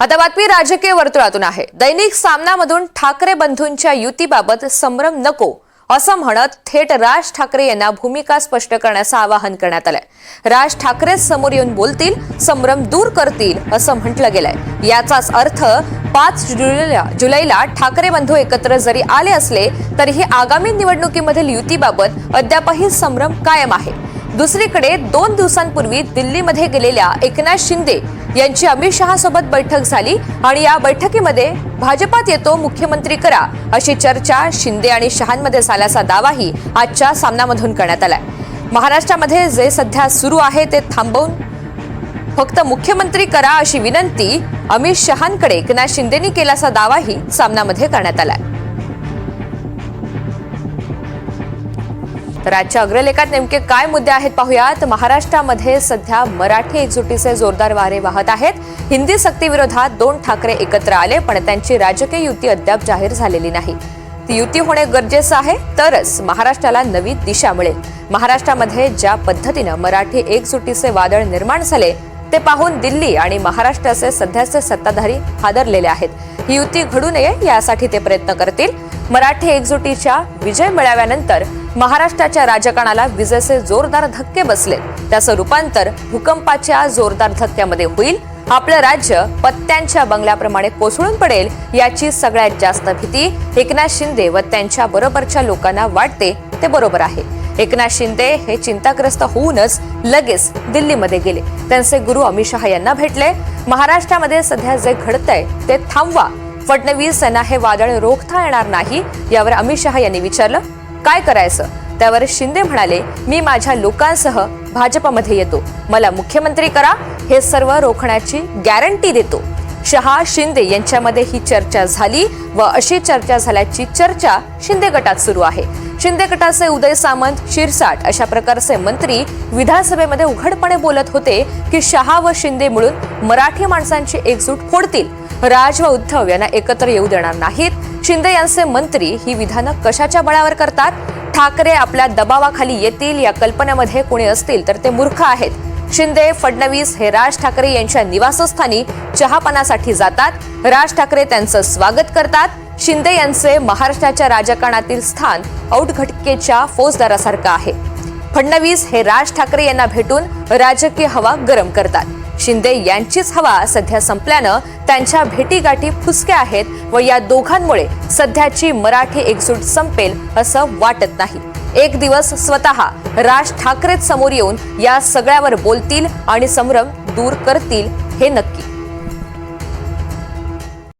आता बातमी राजकीय वर्तुळातून आहे. दैनिक सामनामधून ठाकरे बंधूंच्या युतीबाबत संभ्रम नको असं म्हणत थेट राज ठाकरे यांना भूमिका स्पष्ट करण्याचं आवाहन करण्यात आलंय. राज ठाकरे समोर येऊन बोलतील संभ्रम दूर करतील असं म्हटलं गेलंय. याचाच अर्थ पाच जुलैला जुलैला ठाकरे बंधू एकत्र जरी आले असले तरीही आगामी निवडणुकीमधील युतीबाबत अद्यापही संभ्रम कायम आहे. दुसरीकडे दोन दिवसांपूर्वी दिल्लीमध्ये गेलेल्या एकनाथ शिंदे यांची अमित शहासोबत बैठक झाली आणि या बैठकीमध्ये भाजपात येतो मुख्यमंत्री करा अशी चर्चा शिंदे आणि शहांमध्ये झाल्याचा दावाही आजच्या सामनामधून करण्यात आलाय. महाराष्ट्रामध्ये जे सध्या सुरू आहे ते थांबवून फक्त मुख्यमंत्री करा अशी विनंती अमित शहांकडे एकनाथ शिंदेनी केल्याचा दावाही सामनामध्ये करण्यात आलाय. तर आजच्या अग्रलेखात नेमके काय मुद्दे आहेत पाहुयात. महाराष्ट्रामध्ये सध्या मराठी एकजुटीचे जोरदार वारे वाहत आहेत. हिंदी सक्तीविरोधात दोन ठाकरे एकत्र आले पण त्यांची राजकीय युती अद्याप जाहीर झालेली नाही. ती युती होणे गरजेचं आहे तरच महाराष्ट्राला नवी दिशा मिळेल. महाराष्ट्रामध्ये ज्या पद्धतीनं मराठी एकजुटीचे वादळ निर्माण झाले ते पाहून दिल्ली आणि महाराष्ट्राचे सध्याचे सत्ताधारी हादरलेले आहेत. ही युती घडू नये यासाठी ते प्रयत्न करतील. मराठी एकजुटीच्या विजय मिळाव्यानंतर महाराष्ट्राच्या राजकारणाला विजेचे जोरदार धक्के बसले. त्याचं रूपांतर भूकंपाच्या जोरदार धक्क्यामध्ये होईल. आपलं राज्य पत्त्यांच्या बंगल्याप्रमाणे कोसळून पडेल याची सगळ्यात जास्त भीती एकनाथ शिंदे व त्यांच्या बरोबरच्या लोकांना वाटते ते बरोबर आहे. एकनाथ शिंदे हे चिंताग्रस्त होऊनच लगेच दिल्लीमध्ये गेले. त्यांचे गुरु अमित शहा यांना भेटले. महाराष्ट्रामध्ये सध्या जे घडतंय ते थांबवा. फडणवीस यांना हे वादळ रोखता येणार नाही यावर अमित शहा यांनी विचारलं काय करायचं? त्यावर शिंदे म्हणाले मी माझ्या लोकांसह भाजपमध्ये येतो. मला मुख्यमंत्री करा हे सर्व रोखण्याची गॅरंटी देतो. शहा शिंदे यांच्यामध्ये ही चर्चा झाली व अशी चर्चा झाल्याची चर्चा शिंदे गटात सुरू आहे. शिंदे गटाचे उदय सामंत शिरसाट अशा प्रकारचे मंत्री विधानसभेमध्ये उघडपणे बोलत होते की शहा व शिंदे मिळून मराठी माणसांची एकजूट फोडतील. राज व उद्धव यांना एकत्र येऊ देणार नाहीत. शिंदे यांचे मंत्री ही विधानं कशाच्या बळावर करतात? ठाकरे आपल्या दबावाखाली येतील या कल्पनेमध्ये कोणी असतील तर ते मूर्ख आहेत. शिंदे फडणवीस हे राज ठाकरे यांच्या निवासस्थानी चहापानासाठी जातात. राज ठाकरे त्यांचं स्वागत करतात. शिंदे यांचे महाराष्ट्राच्या राजकारणातील स्थान औटघटकेच्या फौजदारासारखं आहे. फडणवीस हे राज ठाकरे यांना भेटून राजकीय हवा गरम करतात. शिंदे यांचीच हवा सध्या संपल्यानं त्यांच्या भेटीगाठी फुसक्या आहेत व या दोघांमुळे सध्याची मराठी एकजूट संपेल असं वाटत नाही. एक दिवस स्वतः राज ठाकरेच समोर येऊन या सगळ्यावर बोलतील आणि संभ्रम दूर करतील हे नक्की.